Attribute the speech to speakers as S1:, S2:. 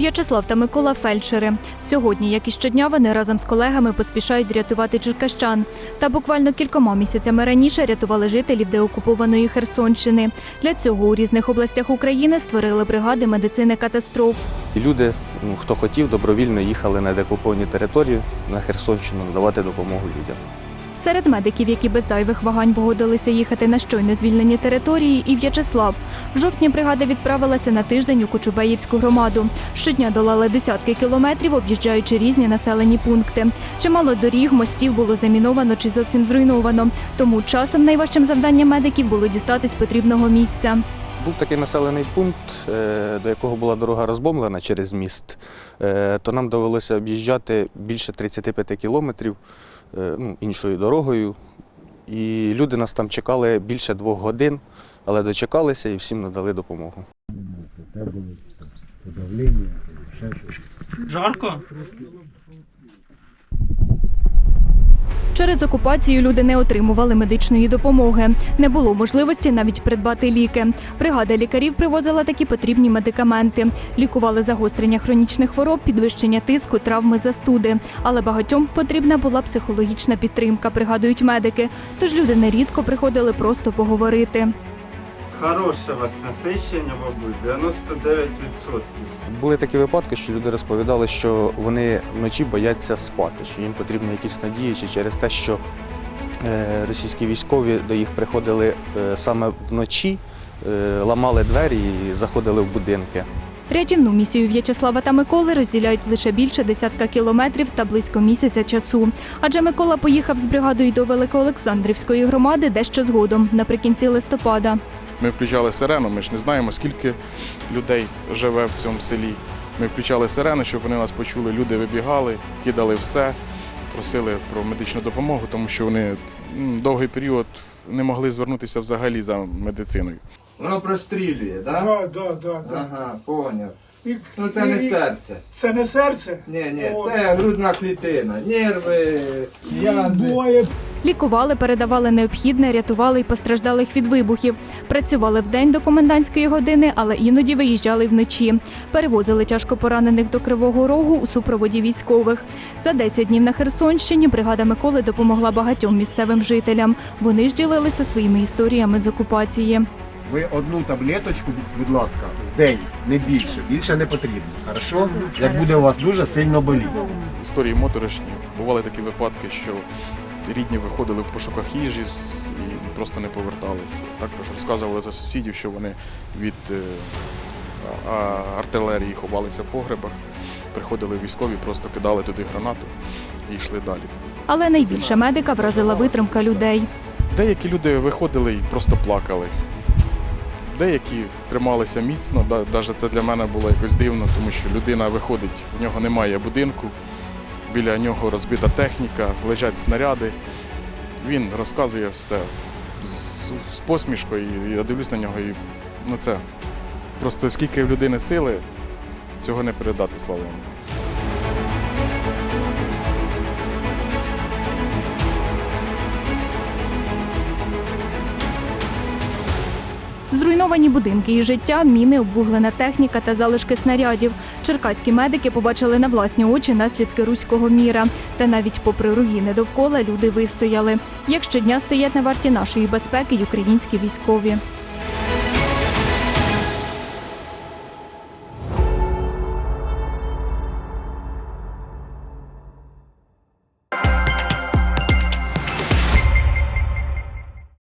S1: В'ячеслав та Микола фельдшери. Сьогодні, як і щодня, вони разом з колегами поспішають рятувати черкащан. Та буквально кількома місяцями раніше рятували жителів деокупованої Херсонщини. Для цього у різних областях України створили бригади медицини катастроф.
S2: Люди, ну, хто хотів, добровільно їхали на декуповані території на Херсонщину надавати допомогу людям.
S1: Серед медиків, які без зайвих вагань погодилися їхати на щойно звільнені території, і В'ячеслав. В жовтні бригада відправилася на тиждень у Кочубеївську громаду. Щодня долали десятки кілометрів, об'їжджаючи різні населені пункти. Чимало доріг, мостів було заміновано чи зовсім зруйновано. Тому часом найважчим завданням медиків було дістатись потрібного місця.
S2: Був такий населений пункт, е, до якого була дорога розбомблена через міст, Е, то нам довелося об'їжджати більше 35 кілометрів е, ну, іншою дорогою. І люди нас там чекали більше двох годин, але дочекалися і всім надали допомогу.
S3: Жарко?
S1: Через окупацію люди не отримували медичної допомоги. Не було можливості навіть придбати ліки. Бригада лікарів привозила такі потрібні медикаменти. Лікували загострення хронічних хвороб, підвищення тиску, травми, застуди. Але багатьом потрібна була психологічна підтримка, пригадують медики. Тож люди нерідко приходили просто поговорити.
S3: Хороше у вас насичення, мабуть, 99%.
S2: Були такі випадки, що люди розповідали, що вони вночі бояться спати, що їм потрібні якісь надії, чи через те, що е, російські військові до їх приходили е, саме вночі, е, ламали двері і заходили в будинки.
S1: Рятівну місію В'ячеслава та Миколи розділяють лише більше десятка кілометрів та близько місяця часу. Адже Микола поїхав з бригадою до Великоолександрівської громади дещо згодом, наприкінці листопада.
S4: Ми включали сирену, ми ж не знаємо, скільки людей живе в цьому селі. Ми включали сирену, щоб вони нас почули. Люди вибігали, кидали все, просили про медичну допомогу, тому що вони довгий період не могли звернутися взагалі за медициною.
S3: Воно прострілює, так?
S5: Да, да, да, да.
S3: Ага, поняв.
S5: І-
S3: Ну це не серце.
S5: Це не серце?
S3: Ні, ні,
S5: О,
S3: це грудна клітина, нерви, язви.
S1: Лікували, передавали необхідне, рятували й постраждалих від вибухів. Працювали вдень до комендантської години, але іноді виїжджали й вночі. Перевозили тяжко поранених до Кривого Рогу у супроводі військових. За 10 днів на Херсонщині бригада Миколи допомогла багатьом місцевим жителям. Вони ж ділилися своїми історіями з окупації.
S6: Ви одну таблеточку, будь ласка, в день, не більше. Більше не потрібно. Хорошо? Як буде у вас дуже сильно боліти.
S4: Історії моторошні. Бували такі випадки, що рідні виходили в пошуках їжі і просто не поверталися. Також розказували за сусідів, що вони від е, артилерії ховалися в погребах, приходили військові, просто кидали туди гранату і йшли далі.
S1: Але найбільше медика вразила витримка людей.
S4: Деякі люди виходили і просто плакали. Деякі трималися міцно, навіть це для мене було якось дивно, тому що людина виходить, в нього немає будинку, біля нього розбита техніка, лежать снаряди. Він розказує все з, посмішкою, і я дивлюсь на нього і ну це просто скільки в людини сили, цього не передати словами.
S1: Зруйновані будинки і життя, міни, обвуглена техніка та залишки снарядів. Черкаські медики побачили на власні очі наслідки руського міра. Та навіть попри руїни довкола люди вистояли. Як щодня стоять на варті нашої безпеки й українські військові.